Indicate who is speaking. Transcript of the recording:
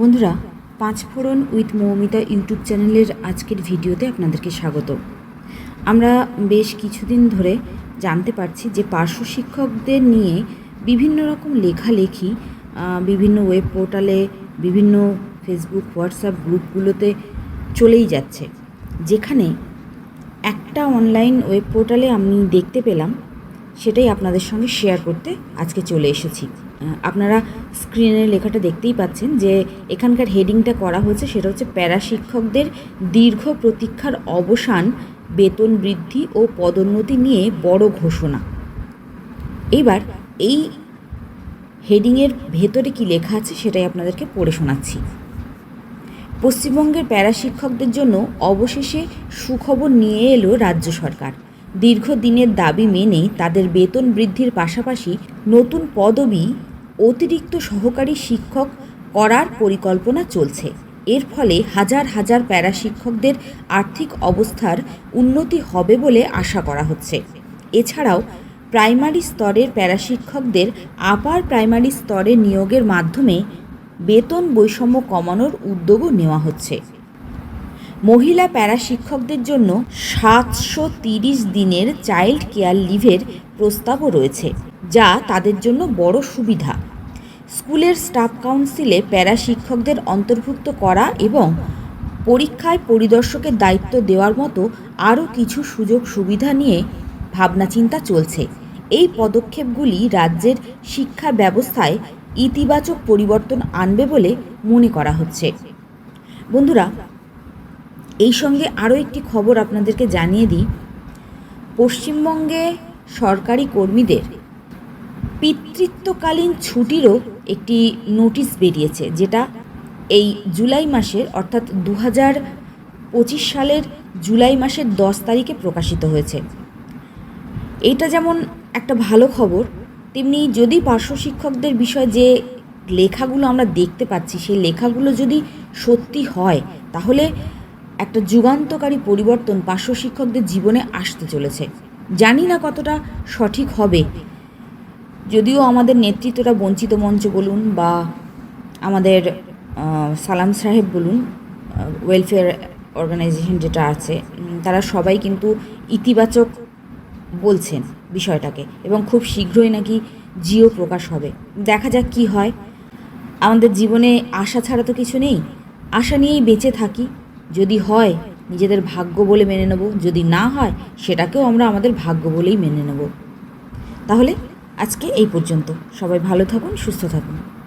Speaker 1: বন্ধুরা, পাঁচ ফোড়ন উইথ মৌমিতা ইউটিউব চ্যানেলের আজকের ভিডিওতে আপনাদেরকে স্বাগত। আমরা বেশ কিছুদিন ধরে জানতে পারছি যে পার্শ্ব শিক্ষকদের নিয়ে বিভিন্ন রকম লেখালেখি বিভিন্ন ওয়েব পোর্টালে, বিভিন্ন ফেসবুক, হোয়াটসঅ্যাপ গ্রুপগুলোতে চলেই যাচ্ছে। যেখানে একটা অনলাইন ওয়েব পোর্টালে আমি দেখতে পেলাম, সেটাই আপনাদের সঙ্গে শেয়ার করতে আজকে চলে এসেছি। আপনারা স্ক্রিনে লেখাটা দেখতেই পাচ্ছেন যে এখানকার হেডিংটা করা হয়েছে, সেটা হচ্ছে প্যারা শিক্ষকদের দীর্ঘ প্রতীক্ষার অবসান, বেতন বৃদ্ধি ও পদোন্নতি নিয়ে বড় ঘোষণা। এইবার এই হেডিংয়ের ভেতরে কি লেখা আছে সেটাই আপনাদেরকে পড়ে শোনাচ্ছি। পশ্চিমবঙ্গের প্যারা শিক্ষকদের জন্য অবশেষে সুখবর নিয়ে এলো রাজ্য সরকার। দীর্ঘদিনের দাবি মেনে তাদের বেতন বৃদ্ধির পাশাপাশি নতুন পদবি অতিরিক্ত সহকারী শিক্ষক করার পরিকল্পনা চলছে। এর ফলে হাজার হাজার প্যারা শিক্ষকদের আর্থিক অবস্থার উন্নতি হবে বলে আশা করা হচ্ছে। এছাড়াও প্রাইমারি স্তরের প্যারা শিক্ষকদের আপার প্রাইমারি স্তরে নিয়োগের মাধ্যমে বেতন বৈষম্য কমানোর উদ্যোগও নেওয়া হচ্ছে। মহিলা প্যারা শিক্ষকদের জন্য সাতশো তিরিশ দিনের চাইল্ড কেয়ার লিভের প্রস্তাবও রয়েছে, যা তাদের জন্য বড় সুবিধা। স্কুলের স্টাফ কাউন্সিলে প্যারা শিক্ষকদের অন্তর্ভুক্ত করা এবং পরীক্ষায় পরিদর্শকের দায়িত্ব দেওয়ার মতো আরও কিছু সুযোগ সুবিধা নিয়ে ভাবনাচিন্তা চলছে। এই পদক্ষেপগুলি রাজ্যের শিক্ষা ব্যবস্থায় ইতিবাচক পরিবর্তন আনবে বলে মনে করা হচ্ছে। বন্ধুরা এই সঙ্গে আরও একটি খবর আপনাদেরকে জানিয়ে দিই। পশ্চিমবঙ্গে সরকারি কর্মীদের পিতৃত্বকালীন ছুটিরও একটি নোটিশ বেরিয়েছে, যেটা এই জুলাই মাসের অর্থাৎ দু হাজার পঁচিশ সালের জুলাই মাসের দশ তারিখে প্রকাশিত হয়েছে। এইটা যেমন একটা ভালো খবর, তেমনি যদি পার্শ্ব শিক্ষকদের বিষয়ে যে লেখাগুলো আমরা দেখতে পাচ্ছি, সেই লেখাগুলো যদি সত্যি হয়, তাহলে একটা যুগান্তকারী পরিবর্তন পার্শ্ব শিক্ষকদের জীবনে আসতে চলেছে। জানি না কতটা সঠিক হবে। যদিও আমাদের নেতৃত্বরা বঞ্চিত মঞ্চ বলুন বা আমাদের সালাম সাহেব বলুন ওয়েলফেয়ার অর্গানাইজেশন যেটা আছে তারা সবাই কিন্তু ইতিবাচক বলছেন বিষয়টাকে এবং খুব শীঘ্রই নাকি জিও প্রকাশ হবে। দেখা যাক কি হয়। আমাদের জীবনে আশা ছাড়া তো কিছু নেই। আশা নিয়েই বেঁচে থাকি। যদি হয়, নিজেদের ভাগ্য বলে মেনে নেব। যদি না হয়, সেটাকেও আমরা আমাদের ভাগ্য বলেই মেনে নেব। তাহলে আজকে এই পর্যন্ত। সবাই ভালো থাকুন, সুস্থ থাকুন।